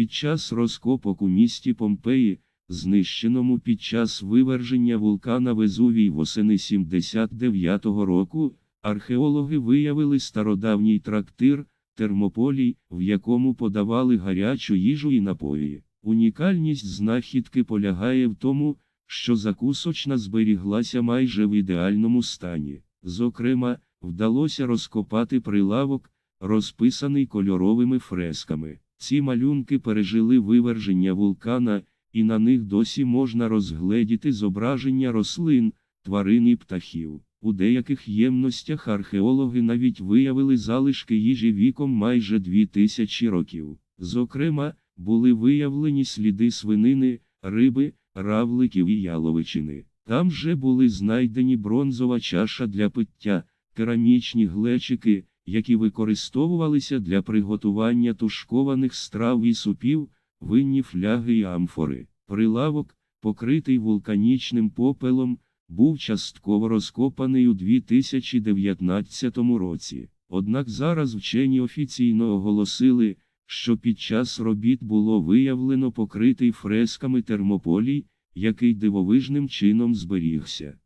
Під час розкопок у місті Помпеї, знищеному під час виверження вулкана Везувій восени 79-го року, археологи виявили стародавній трактир Термополій, в якому подавали гарячу їжу і напої. Унікальність знахідки полягає в тому, що закусочна зберіглася майже в ідеальному стані. Зокрема, вдалося розкопати прилавок, розписаний кольоровими фресками. Ці малюнки пережили виверження вулкана, і на них досі можна розгледіти зображення рослин, тварин і птахів. У деяких ємностях археологи навіть виявили залишки їжі віком майже 2000 років. Зокрема, були виявлені сліди свинини, риби, равликів і яловичини. Там же були знайдені бронзова чаша для пиття, керамічні глечики, які використовувалися для приготування тушкованих страв і супів, винні фляги і амфори. Прилавок, покритий вулканічним попелом, був частково розкопаний у 2019 році. Однак зараз вчені офіційно оголосили, що під час робіт було виявлено покритий фресками термополій, який дивовижним чином зберігся.